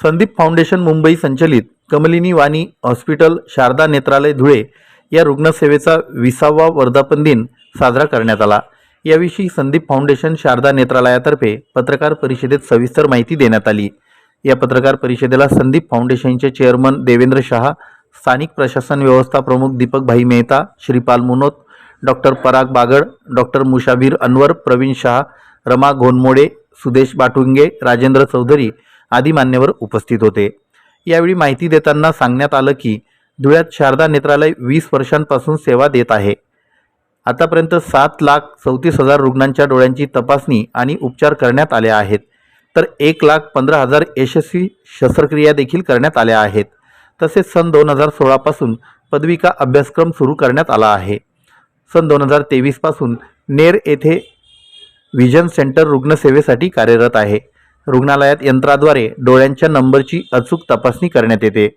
Sandeep foundation Mumbai संचलित Kamalini Vani hospital Sharada Netralaya Dhule या रुग्णसेवेचा विसावा वर्धापन दिन साजरा करण्यात आला. याविषयी संदीप फाउंडेशन शारदा नेत्रालयातर्फे पत्रकार परिषदेत सविस्तर माहिती देण्यात आली. या पत्रकार परिषदेला संदीप फाउंडेशनचे चेअरमन देवेंद्र शहा स्थानिक प्रशासन व्यवस्था प्रमुख दीपक भाई मेहता श्रीपाल मुनोत डॉक्टर पराग बागड डॉक्टर मुशाबीर अनवर प्रवीण शहा रमा घोनमोडे सुदेश बाटुंगे राजेंद्र चौधरी आदी मान्यवर उपस्थित होते. यावेळी माहिती देताना सांगण्यात आलं की धुळ्यात शारदा नेत्रालय वीस वर्षांपासून सेवा देत आहे. आतापर्यंत सात लाख चौतीस हजार रुग्णांच्या डोळ्यांची तपासणी आणि उपचार करण्यात आले आहेत. तर एक लाख पंधरा हजार यशस्वी शस्त्रक्रिया देखील करण्यात आल्या आहेत. तसेच सन दोन हजार सोळापासून पदविका अभ्यासक्रम सुरू करण्यात आला आहे. सन दोन हजार तेवीसपासून नेर येथे व्हिजन सेंटर रुग्णसेवेसाठी कार्यरत आहे. रुग्णालयात यंत्राद्वारे डोळ्यांच्या नंबरची अचूक तपासणी करण्यात येते.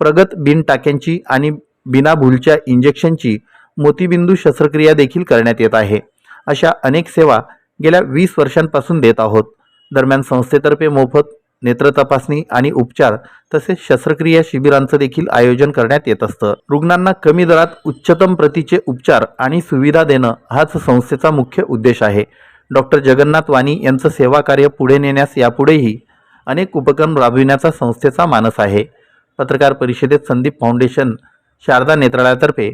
प्रगत बिन टाक्यांची आणि बिनाभूलच्या इंजेक्शनची मोतीबिंदू शस्त्रक्रिया देखील करण्यात येत आहे. अशा अनेक सेवा गेल्या वीस वर्षांपासून देत आहोत. दरम्यान संस्थेतर्फे मोफत नेत्र तपासणी आणि उपचार तसेच शस्त्रक्रिया शिबिरांचं देखील आयोजन करण्यात येत असतं. रुग्णांना कमी दरात उच्चतम प्रतीचे उपचार आणि सुविधा देणं हाच संस्थेचा मुख्य उद्देश आहे. डॉक्टर जगन्नाथ वाणी यांचं सेवा कार्य पुढे नेण्यास यापुढेही अनेक उपक्रम राबविण्याचा संस्थेचा मानस आहे. पत्रकार परिषदेत संदीप फाउंडेशन शारदा नेत्रालयातर्फे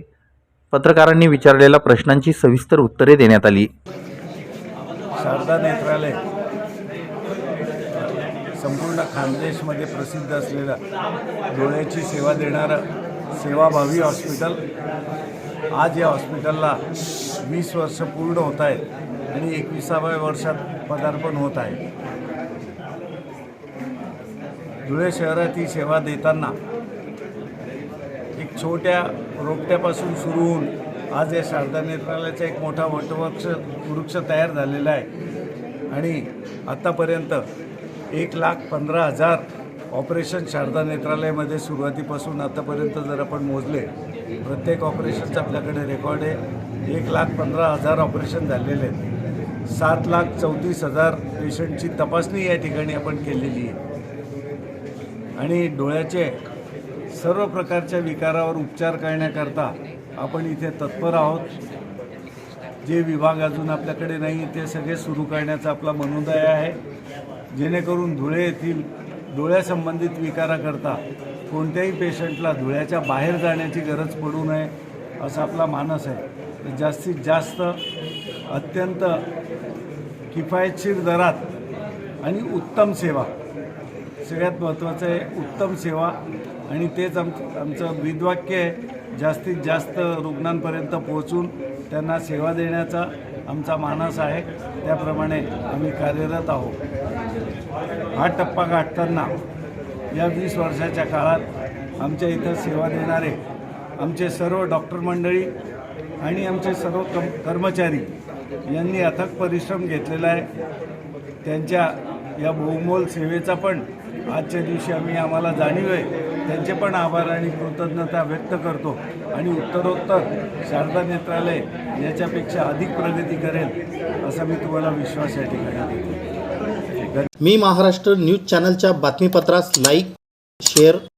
पत्रकारांनी विचारलेल्या प्रश्नांची सविस्तर उत्तरे देण्यात आली. शारदा नेत्रालय संपूर्ण खानदेशमध्ये प्रसिद्ध असलेलं डोळ्याची सेवा देणारं सेवाभावी हॉस्पिटल आज या हॉस्पिटलला वीस वर्ष पूर्ण होत आहेत. आणि एकविसाव्या वर्षात पदार्पण होत आहे. धुळे शहरात ही सेवा देताना एक छोट्या रोपट्यापासून सुरू होऊन आज या शारदा नेत्रालयाचा एक मोठा वटवृक्ष वृक्ष तयार झालेला आहे. आणि आत्तापर्यंत एक लाख पंधरा हजार ऑपरेशन शारदा नेत्रालयामध्ये सुरुवातीपासून आतापर्यंत जर आपण मोजले प्रत्येक ऑपरेशनचं आपल्याकडे रेकॉर्ड आहे. एक लाख पंधरा हजार ऑपरेशन झालेले आहेत. सात लाख चौतीस हजार पेशंटची तपासणी या ठिकाणी आपण केलेली आहे. आणि डोळ्याचे सर्व प्रकारच्या विकारावर उपचार करण्याकरता आपण इथे तत्पर आहोत. जे विभाग अजून आपल्याकडे नाही ते सगळे सुरू करण्याचा आपला मनोदय आहे. जेणेकरून धुळे येथील डोळ्यासंबंधित विकाराकरता कोणत्याही पेशंटला धुळ्याच्या बाहेर जाण्याची गरज पडू नये असा आपला मानस आहे. तर जास्तीत जास्त अत्यंत किफायतशीर दरात आणि उत्तम सेवा. सगळ्यात महत्त्वाचं आहे उत्तम सेवा आणि तेच आम आमचं ब्रीदवाक्य आहे जास्तीत जास्त रुग्णांपर्यंत पोहोचून त्यांना सेवा देण्याचा आमचा मानस आहे. त्याप्रमाणे आम्ही कार्यरत आहोत. हा टप्पा गाठताना या वीस वर्षाच्या काळात आमच्या इथं सेवा देणारे आमचे सर्व डॉक्टर मंडळी आणि आमचे सर्व कम कर्मचारी यांनी अथक परिश्रम घेतलेला आहे. त्यांच्या या बहुमोल सेवेचा पण आजच्या दिवशी आम्ही आम्हाला जाणीव आहे. त्यांचे पण आभार आणि कृतज्ञता व्यक्त करतो आणि उत्तरोत्तर शारदा नेत्रालय याच्यापेक्षा अधिक प्रगती करेल असा मी तुम्हाला विश्वास या ठिकाणी देतो. मी महाराष्ट्र न्यूज चॅनलच्या बातमीपत्रास लाईक शेअर